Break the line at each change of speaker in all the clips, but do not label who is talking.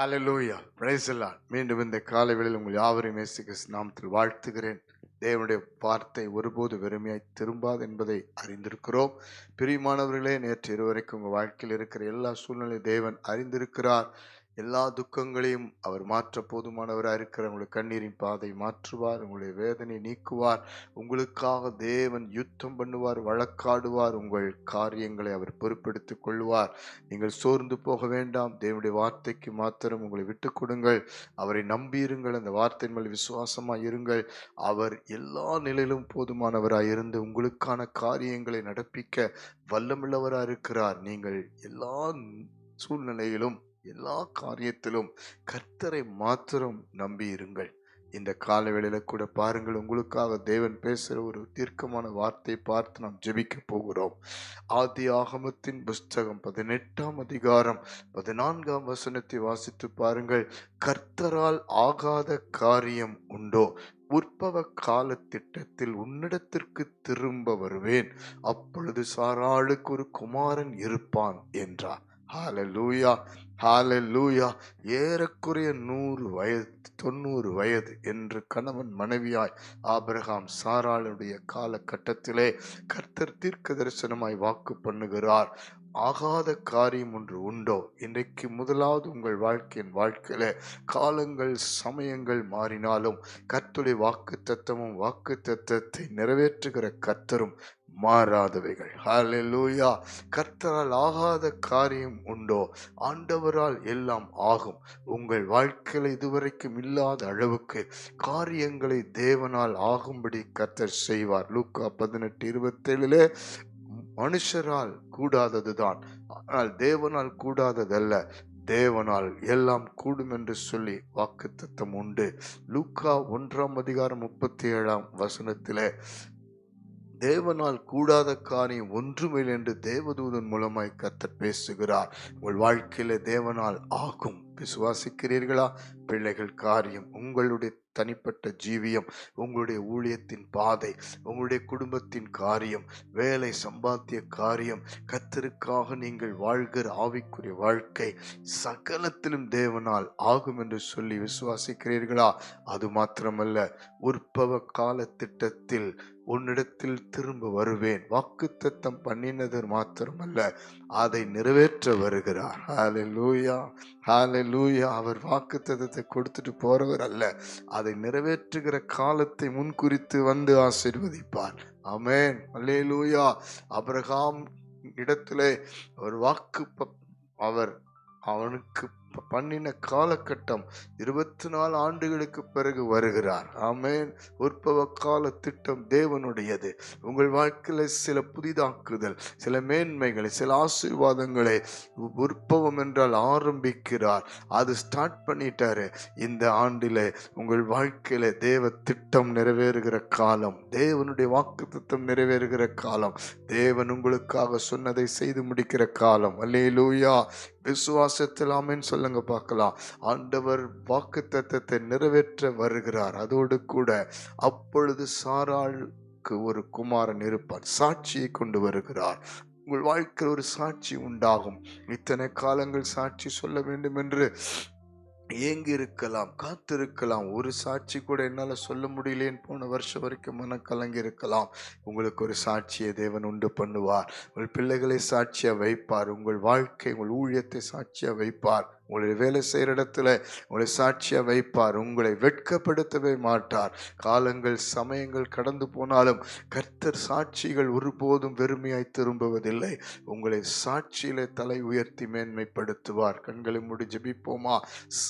ஹாலலூயா praise மீண்டும் இந்த காலை வேளையில் உங்கள் யாவரையும் இயேசு நாமத்தில் வாழ்த்துகிறேன். தேவனுடைய வார்த்தை ஒருபோது வெறுமையாய் திரும்பாது என்பதை அறிந்திருக்கிறோம். பிரியமானவர்களே நேற்று இருவரைக்கும் உங்கள் வாழ்க்கையில் இருக்கிற எல்லா சூழ்நிலை தேவன் அறிந்திருக்கிறார். எல்லா துக்கங்களையும் அவர் மாற்ற போதுமானவராக இருக்கிற உங்களுடைய கண்ணீரின் பாதை மாற்றுவார் உங்களுடைய வேதனை நீக்குவார். உங்களுக்காக தேவன் யுத்தம் பண்ணுவார் வழக்காடுவார் உங்கள் காரியங்களை அவர் பொறுப்பெடுத்துக் கொள்வார். நீங்கள் சோர்ந்து போக வேண்டாம். தேவனுடைய வார்த்தைக்கு மாத்திரம் உங்களை விட்டு கொடுங்கள். அவரை நம்பியிருங்கள். அந்த வார்த்தையின் மேல் விசுவாசமாக இருங்கள். அவர் எல்லா நிலையிலும் போதுமானவராக இருந்து உங்களுக்கான காரியங்களை நடப்பிக்க வல்லமுள்ளவராக இருக்கிறார். நீங்கள் எல்லா சூழ்நிலையிலும் எல்லா காரியத்திலும் கர்த்தரை மாத்திரம் நம்பி இருங்கள். இந்த காலவேளையில் கூட பாருங்கள் உங்களுக்காக தேவன் பேசுகிற ஒரு தீர்க்கமான வார்த்தை பார்த்து நாம் ஜெபிக்க போகிறோம். ஆதி ஆகமத்தின் புஸ்தகம் பதினெட்டாம் அதிகாரம் பதினான்காம் வசனத்தை வாசித்து பாருங்கள். கர்த்தரால் ஆகாத காரியம் உண்டோ? உற்பவ கால திட்டத்தில் உன்னிடத்திற்கு திரும்ப வருவேன். அப்பொழுது சாராளுக்கு ஒரு குமாரன் இருப்பான் என்றார். ஹalleluya. லூயா ஏறக்குறைய நூறு வயது தொண்ணூறு வயது என்று கணவன் மனைவியாய் ஆபிரகாம் சாராளுடைய காலகட்டத்திலே கர்த்தர் தீர்க்க தரிசனமாய் வாக்கு பண்ணுகிறார். ஆகாத காரியம் ஒன்று உண்டோ? இன்றைக்கு முதலாவது உங்கள் வாழ்க்கையின் வாழ்க்கையில காலங்கள் சமயங்கள் மாறினாலும் கர்த்துடைய வாக்கு தத்தமும் வாக்கு தத்தத்தை நிறைவேற்றுகிற கர்த்தரும் மாறாதவைகள். ஹalleluya கர்த்தரால் ஆகாத காரியம் உண்டோ? ஆண்டவரால் எல்லாம் ஆகும். உங்கள் வாழ்க்கையில் இதுவரைக்கும் இல்லாத அளவுக்கு காரியங்களை தேவனால் ஆகும்படி கர்த்தர் செய்வார். லூக்கா பதினெட்டு இருபத்தேழுல மனுஷரால் கூடாததுதான். ஆனால் தேவனால் கூடாததல்ல. தேவனால் எல்லாம் கூடும் என்று சொல்லி வாக்குத்தத்தம் உண்டு. லூக்கா ஒன்றாம் அதிகாரம் முப்பத்தி ஏழாம் வசனத்திலே தேவனால் கூடாத காரியம் ஒன்றுமில்லை என்று தேவதூதன் மூலமாய் கர்த்தர் பேசுகிறார். உங்கள் வாழ்க்கையில தேவனால் ஆகும். விசுவாசிக்கிறீர்களா? பிள்ளைகள் காரியம் உங்களுடைய தனிப்பட்ட ஜீவியம் உங்களுடைய ஊழியத்தின் பாதை உங்களுடைய குடும்பத்தின் காரியம் வேலை சம்பாத்திய காரியம் கத்தருக்காக நீங்கள் வாழ்கிற ஆவிக்குரிய வாழ்க்கை சகலத்திலும் தேவனால் ஆகும் என்று சொல்லி விசுவாசிக்கிறீர்களா? அது மாத்திரமல்ல உற்பவ கால திட்டத்தில் உன்னிடத்தில் திரும்ப வருவேன். வாக்குத்தத்தம் பண்ணினது மாத்திரமல்ல அதை நிறைவேற்ற வருகிறார். ஹalleluya லூயா அவர் வாக்குத்தத்தத்தை கொடுத்துட்டு போறவர் அல்ல. அதை நிறைவேற்றுகிற காலத்தை முன்குறித்து வந்து ஆசீர்வதிப்பார். அல்லே லூயா அப்ரஹாம் இடத்திலே ஒரு வாக்கு அவர் அவனுக்கு பண்ணின காலகட்டம் இருபத்தி நாலு ஆண்டுகளுக்கு பிறகு வருகிறார். ஆமேன். உற்பவ கால திட்டம் தேவனுடையது. உங்கள் வாழ்க்கையில சில புதிதாக்குதல் சில மேன்மைகளை சில ஆசீர்வாதங்களை உ- உற்பவம் என்றால் ஆரம்பிக்கிறார். அது ஸ்டார்ட் பண்ணிட்டாரு. இந்த ஆண்டில் உங்கள் வாழ்க்கையில தேவ திட்டம் நிறைவேறுகிற காலம் தேவனுடைய வாக்கு திட்டம் நிறைவேறுகிற காலம் தேவன் உங்களுக்காக சொன்னதை செய்து முடிக்கிற காலம். அல்லேலூயா. விசுவாசத்தில் ஆமென் சொல்லுங்க பார்க்கலாம். ஆண்டவர் வாக்கு தத்தத்தை நிறைவேற்ற வருகிறார். அதோடு கூட அப்பொழுது சாராளுக்கு ஒரு குமாரன் இருப்பார். சாட்சியை கொண்டு வருகிறார். உங்கள் வாழ்க்கையில் ஒரு சாட்சி உண்டாகும். இத்தனை காலங்கள் சாட்சி சொல்ல வேண்டும் என்று ஏங்கி இருக்கலாம் காத்திருக்கலாம். ஒரு சாட்சி கூட என்னால் சொல்ல முடியலேன்னு போன வருஷம் வரைக்கும் மன கலங்கி இருக்கலாம் உங்களுக்கு ஒரு சாட்சியை தேவன் உண்டு பண்ணுவார். உங்கள் பிள்ளைகளை சாட்சியாக வைப்பார். உங்கள் வாழ்க்கை உங்கள் ஊழியத்தை சாட்சியாக வைப்பார். உங்களுடைய வேலை செய்கிற இடத்துல உங்களை சாட்சியாக வைப்பார். உங்களை வெட்கப்படுத்தவே மாட்டார். காலங்கள் சமயங்கள் கடந்து போனாலும் கர்த்தர் சாட்சிகள் ஒருபோதும் வெறுமையாய் திரும்புவதில்லை. உங்களை சாட்சியிலே தலை உயர்த்தி மேன்மைப்படுத்துவார். கண்களை மூடி ஜெபிப்போமா?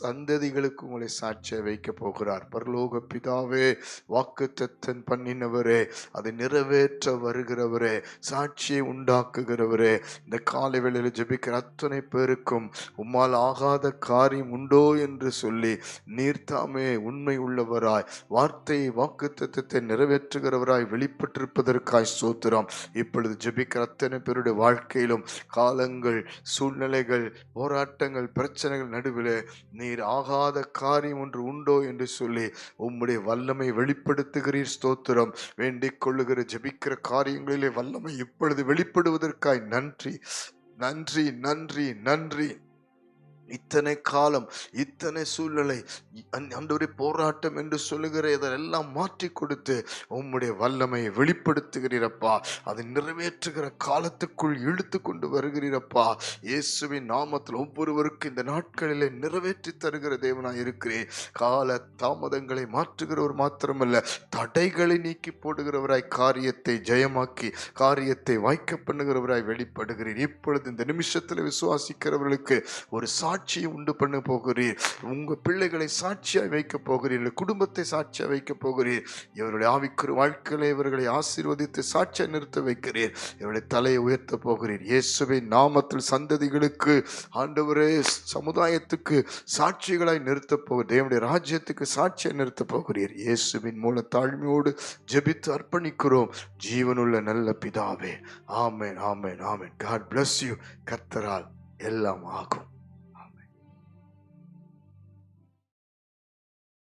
சந்ததிகளுக்கு உங்களை சாட்சியை வைக்க போகிறார். பரலோக பிதாவே வாக்குத்தத்தன் பண்ணினவரே அதை நிறைவேற்ற வருகிறவரே சாட்சியை உண்டாக்குகிறவரே இந்த காலை வேளையில் ஜெபிக்கிற அத்தனை பேருக்கும் உம்மால் ஆகாத காரியம் உண்டோ என்று சொல்லி நீர்தாமே உண்மை உள்ளவராய் வார்த்தையை வாக்குத்தத்தத்தை நிறைவேற்றுகிறவராய் வெளிப்பட்டிருப்பதற்காய் சோத்திரம் இப்பொழுது ஜெபிக்கிற அத்தனை பேருடைய வாழ்க்கையிலும் காலங்கள் சூழ்நிலைகள் போராட்டங்கள் பிரச்சனைகள் நடுவில் நீர் ஆகாத காரியம் ஒன்று உண்டோ என்று சொல்லி உம்முடைய வல்லமை வெளிப்படுத்துகிறீர் ஸ்தோத்திரம். வேண்டிக் கொள்ளுகிற ஜெபிக்கிற காரியங்களிலே வல்லமை இப்பொழுது வெளிப்படுவதற்காய் நன்றி. நன்றி நன்றி நன்றி. இத்தனை காலம் இத்தனை சூழ்நிலை அன்றவரை போராட்டம் என்று சொல்லுகிற இதெல்லாம் மாற்றி கொடுத்து உம்முடைய வல்லமையை வெளிப்படுத்துகிறீரப்பா. அதை நிறைவேற்றுகிற காலத்துக்குள் இழுத்து கொண்டு வருகிறீரப்பா. இயேசுவின் நாமத்தில் ஒவ்வொருவருக்கும் இந்த நாட்களிலே நிறைவேற்றி தருகிற தேவனாக இருக்கிறேன். கால தாமதங்களை மாற்றுகிறவர் மாத்திரமல்ல தடைகளை நீக்கி போடுகிறவராய் காரியத்தை ஜெயமாக்கி காரியத்தை வாய்க்க பண்ணுகிறவராய் வெளிப்படுகிறீர். இப்பொழுது இந்த நிமிஷத்தில் விசுவாசிக்கிறவர்களுக்கு ஒரு சாட்சியை உண்டு பண்ண போகிறீர். உங்கள் பிள்ளைகளை சாட்சியாக வைக்க போகிறீர்கள் குடும்பத்தை சாட்சியாக வைக்க போகிறீர். இவருடைய ஆவிக்குரிய வாழ்க்கையில இவர்களை ஆசீர்வதித்து சாட்சியாக நிறுத்த வைக்கிறீர். இவருடைய தலையை உயர்த்த போகிறீர். இயேசுவின் நாமத்தில் சந்ததிகளுக்கு ஆண்டவரே சமுதாயத்துக்கு சாட்சிகளாய் நிறுத்த போகிற தேவனுடைய ராஜ்யத்துக்கு சாட்சியை நிறுத்த போகிறீர். இயேசுவின் மூல தாழ்மையோடு ஜெபித்து அர்ப்பணிக்கிறோம். ஜீவனுள்ள நல்ல பிதாவே. ஆமேன் ஆமேன் ஆமேன். காட் பிளஸ் யூ கத்தரால் எல்லாம் ஆகும்.